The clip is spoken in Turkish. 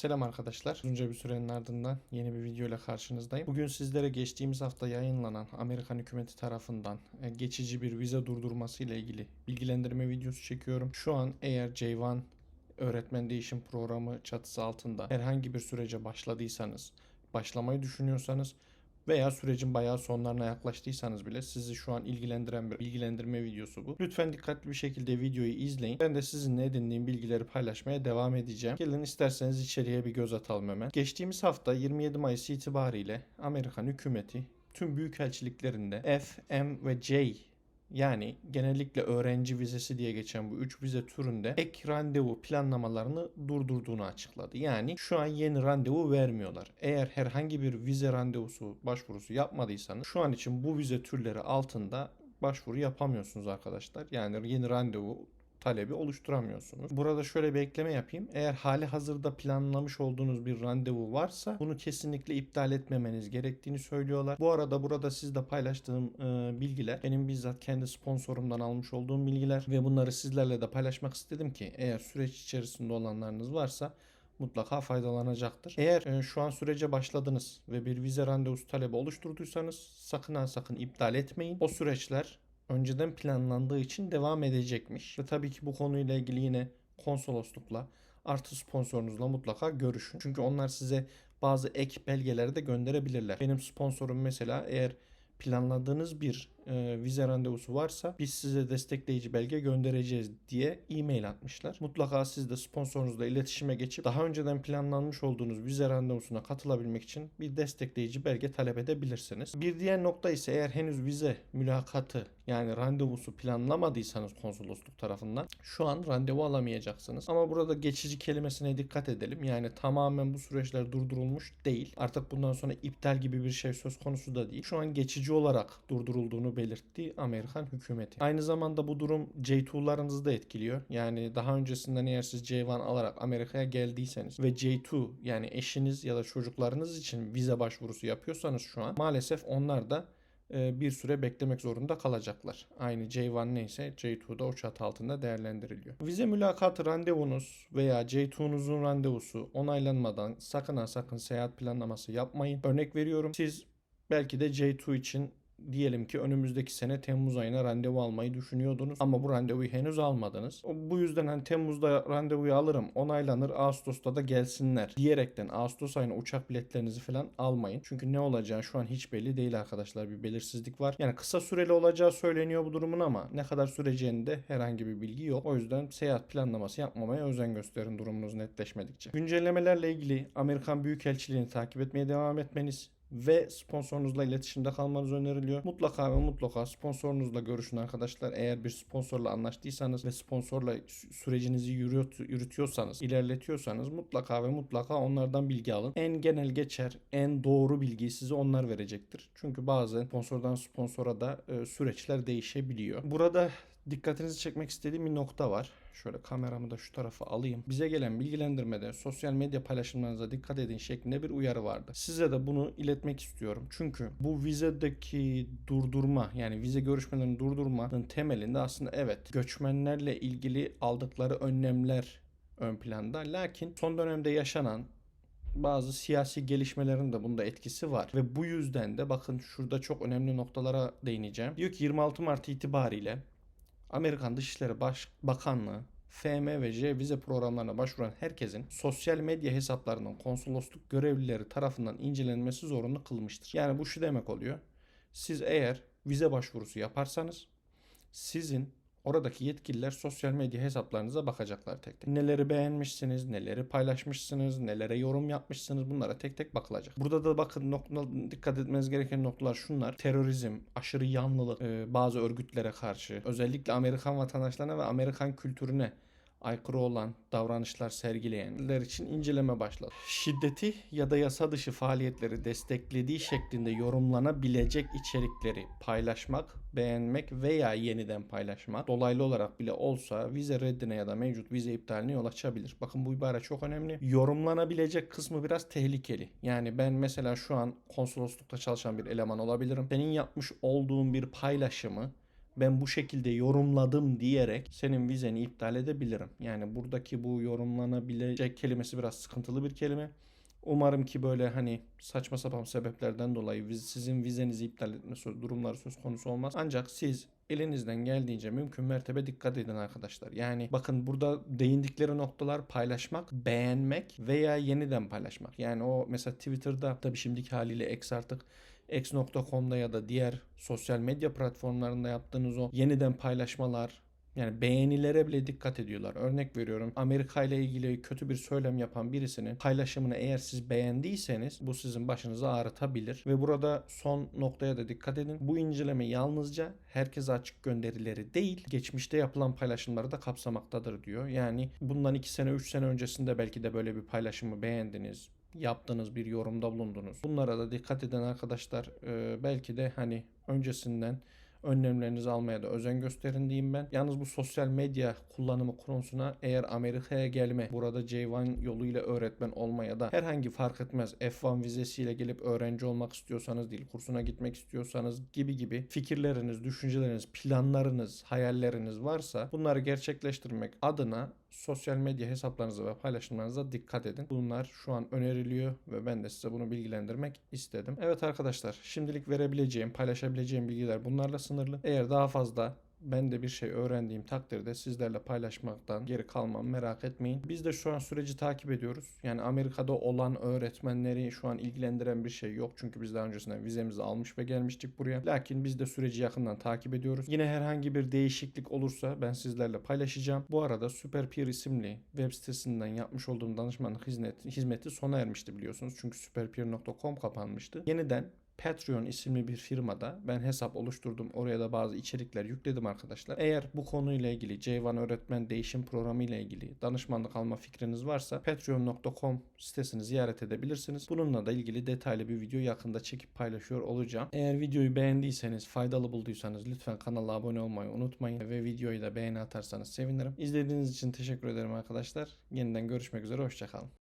Selam arkadaşlar. Uzunca bir sürenin ardından yeni bir video ile karşınızdayım. Bugün sizlere geçtiğimiz hafta yayınlanan Amerikan hükümeti tarafından e, geçici bir vize durdurması ile ilgili bilgilendirme videosu çekiyorum. Şu an eğer J1 öğretmen değişim programı çatısı altında herhangi bir sürece başladıysanız, başlamayı düşünüyorsanız veya sürecin bayağı sonlarına yaklaştıysanız bile sizi şu an ilgilendiren bir bilgilendirme videosu bu. Lütfen dikkatli bir şekilde videoyu izleyin. Ben de sizinle edindiğim bilgileri paylaşmaya devam edeceğim. Gelin isterseniz içeriye bir göz atalım hemen. Geçtiğimiz hafta 27 Mayıs itibariyle Amerikan hükümeti tüm büyükelçiliklerinde F, M ve J yani genellikle öğrenci vizesi diye geçen bu 3 vize türünde ek randevu planlamalarını durdurduğunu açıkladı. Yani şu an yeni randevu vermiyorlar. Eğer herhangi bir vize randevusu başvurusu yapmadıysanız şu an için bu vize türleri altında başvuru yapamıyorsunuz arkadaşlar. Yani yeni randevu talebi oluşturamıyorsunuz. Burada şöyle bir ekleme yapayım. Eğer hali hazırda planlamış olduğunuz bir randevu varsa bunu kesinlikle iptal etmemeniz gerektiğini söylüyorlar. Bu arada burada sizle paylaştığım e, bilgiler benim bizzat kendi sponsorumdan almış olduğum bilgiler ve bunları sizlerle de paylaşmak istedim ki eğer süreç içerisinde olanlarınız varsa mutlaka faydalanacaktır. Eğer e, şu an sürece başladınız ve bir vize randevusu talebi oluşturduysanız sakın ha sakın iptal etmeyin. O süreçler önceden planlandığı için devam edecekmiş. Ve tabii ki bu konuyla ilgili yine konsoloslukla artı sponsorunuzla mutlaka görüşün. Çünkü onlar size bazı ek belgeleri de gönderebilirler. Benim sponsorum mesela eğer planladığınız bir e, vize randevusu varsa biz size destekleyici belge göndereceğiz diye e-mail atmışlar. Mutlaka siz de sponsorunuzla iletişime geçip daha önceden planlanmış olduğunuz vize randevusuna katılabilmek için bir destekleyici belge talep edebilirsiniz. Bir diğer nokta ise eğer henüz vize mülakatı yani randevusu planlamadıysanız konsolosluk tarafından şu an randevu alamayacaksınız. Ama burada geçici kelimesine dikkat edelim. Yani tamamen bu süreçler durdurulmuş değil. Artık bundan sonra iptal gibi bir şey söz konusu da değil. Şu an geçici olarak durdurulduğunu belirtti Amerikan hükümeti. Aynı zamanda bu durum J2'larınızı da etkiliyor. Yani daha öncesinden eğer siz J1 alarak Amerika'ya geldiyseniz ve J2 yani eşiniz ya da çocuklarınız için vize başvurusu yapıyorsanız şu an maalesef onlar da e, bir süre beklemek zorunda kalacaklar. Aynı J1 neyse J2'da o çatı altında değerlendiriliyor. Vize mülakatı randevunuz veya J2'nuzun randevusu onaylanmadan sakın ha sakın seyahat planlaması yapmayın. Örnek veriyorum siz belki de J2 için diyelim ki önümüzdeki sene Temmuz ayına randevu almayı düşünüyordunuz ama bu randevuyu henüz almadınız. Bu yüzden hani Temmuz'da randevuyu alırım onaylanır Ağustos'ta da gelsinler diyerekten Ağustos ayına uçak biletlerinizi falan almayın. Çünkü ne olacağı şu an hiç belli değil arkadaşlar bir belirsizlik var. Yani kısa süreli olacağı söyleniyor bu durumun ama ne kadar süreceğinde herhangi bir bilgi yok. O yüzden seyahat planlaması yapmamaya özen gösterin durumunuz netleşmedikçe. Güncellemelerle ilgili Amerikan Büyükelçiliğini takip etmeye devam etmeniz ve sponsorunuzla iletişimde kalmanız öneriliyor. Mutlaka ve mutlaka sponsorunuzla görüşün arkadaşlar. Eğer bir sponsorla anlaştıysanız ve sponsorla sü- sürecinizi yürüt- yürütüyorsanız, ilerletiyorsanız mutlaka ve mutlaka onlardan bilgi alın. En genel geçer, en doğru bilgiyi size onlar verecektir. Çünkü bazen sponsordan sponsora da e, süreçler değişebiliyor. Burada dikkatinizi çekmek istediğim bir nokta var. Şöyle kameramı da şu tarafa alayım. Bize gelen bilgilendirmede sosyal medya paylaşımlarınıza dikkat edin şeklinde bir uyarı vardı. Size de bunu iletmek istiyorum. Çünkü bu vizedeki durdurma yani vize görüşmelerini durdurmanın temelinde aslında evet göçmenlerle ilgili aldıkları önlemler ön planda. Lakin son dönemde yaşanan bazı siyasi gelişmelerin de bunda etkisi var. Ve bu yüzden de bakın şurada çok önemli noktalara değineceğim. Diyor ki 26 Mart itibariyle Amerikan Dışişleri Baş Bakanlığı FM ve J vize programlarına başvuran herkesin sosyal medya hesaplarının konsolosluk görevlileri tarafından incelenmesi zorunlu kılmıştır. Yani bu şu demek oluyor. Siz eğer vize başvurusu yaparsanız sizin oradaki yetkililer sosyal medya hesaplarınıza bakacaklar tek tek. Neleri beğenmişsiniz, neleri paylaşmışsınız, nelere yorum yapmışsınız bunlara tek tek bakılacak. Burada da bakın nokta, dikkat etmeniz gereken noktalar şunlar. Terörizm, aşırı yanlılık, e, bazı örgütlere karşı, özellikle Amerikan vatandaşlarına ve Amerikan kültürüne aykırı olan davranışlar sergileyenler için inceleme başladı. Şiddeti ya da yasa dışı faaliyetleri desteklediği şeklinde yorumlanabilecek içerikleri paylaşmak, beğenmek veya yeniden paylaşmak dolaylı olarak bile olsa vize reddine ya da mevcut vize iptaline yol açabilir. Bakın bu ibare çok önemli. Yorumlanabilecek kısmı biraz tehlikeli. Yani ben mesela şu an konsoloslukta çalışan bir eleman olabilirim. Senin yapmış olduğun bir paylaşımı ben bu şekilde yorumladım diyerek senin vizeni iptal edebilirim. Yani buradaki bu yorumlanabilecek kelimesi biraz sıkıntılı bir kelime. Umarım ki böyle hani saçma sapan sebeplerden dolayı sizin vizenizi iptal etme durumları söz konusu olmaz. Ancak siz elinizden geldiğince mümkün mertebe dikkat edin arkadaşlar. Yani bakın burada değindikleri noktalar paylaşmak, beğenmek veya yeniden paylaşmak. Yani o mesela Twitter'da tabii şimdiki haliyle X artık X.com'da ya da diğer sosyal medya platformlarında yaptığınız o yeniden paylaşmalar, yani beğenilere bile dikkat ediyorlar. Örnek veriyorum Amerika ile ilgili kötü bir söylem yapan birisinin paylaşımını eğer siz beğendiyseniz bu sizin başınızı ağrıtabilir. Ve burada son noktaya da dikkat edin. Bu inceleme yalnızca herkese açık gönderileri değil geçmişte yapılan paylaşımları da kapsamaktadır diyor. Yani bundan 2 sene 3 sene öncesinde belki de böyle bir paylaşımı beğendiniz yaptığınız bir yorumda bulundunuz. Bunlara da dikkat eden arkadaşlar e, belki de hani öncesinden önlemlerinizi almaya da özen gösterin diyeyim ben. Yalnız bu sosyal medya kullanımı konusuna eğer Amerika'ya gelme, burada J1 yoluyla öğretmen olma ya da herhangi fark etmez F1 vizesiyle gelip öğrenci olmak istiyorsanız değil, kursuna gitmek istiyorsanız gibi gibi fikirleriniz, düşünceleriniz, planlarınız, hayalleriniz varsa bunları gerçekleştirmek adına sosyal medya hesaplarınıza ve paylaşımlarınıza dikkat edin. Bunlar şu an öneriliyor ve ben de size bunu bilgilendirmek istedim. Evet arkadaşlar şimdilik verebileceğim, paylaşabileceğim bilgiler bunlarla sınırlı. Eğer daha fazla ben de bir şey öğrendiğim takdirde sizlerle paylaşmaktan geri kalmam merak etmeyin. Biz de şu an süreci takip ediyoruz. Yani Amerika'da olan öğretmenleri şu an ilgilendiren bir şey yok. Çünkü biz daha öncesinden vizemizi almış ve gelmiştik buraya. Lakin biz de süreci yakından takip ediyoruz. Yine herhangi bir değişiklik olursa ben sizlerle paylaşacağım. Bu arada SuperPeer isimli web sitesinden yapmış olduğum danışmanlık hizmeti, hizmeti sona ermişti biliyorsunuz. Çünkü superpeer.com kapanmıştı. Yeniden Patreon isimli bir firmada ben hesap oluşturdum. Oraya da bazı içerikler yükledim arkadaşlar. Eğer bu konuyla ilgili C1 öğretmen değişim programı ile ilgili danışmanlık alma fikriniz varsa patreon.com sitesini ziyaret edebilirsiniz. Bununla da ilgili detaylı bir video yakında çekip paylaşıyor olacağım. Eğer videoyu beğendiyseniz, faydalı bulduysanız lütfen kanala abone olmayı unutmayın ve videoyu da beğeni atarsanız sevinirim. İzlediğiniz için teşekkür ederim arkadaşlar. Yeniden görüşmek üzere, hoşçakalın.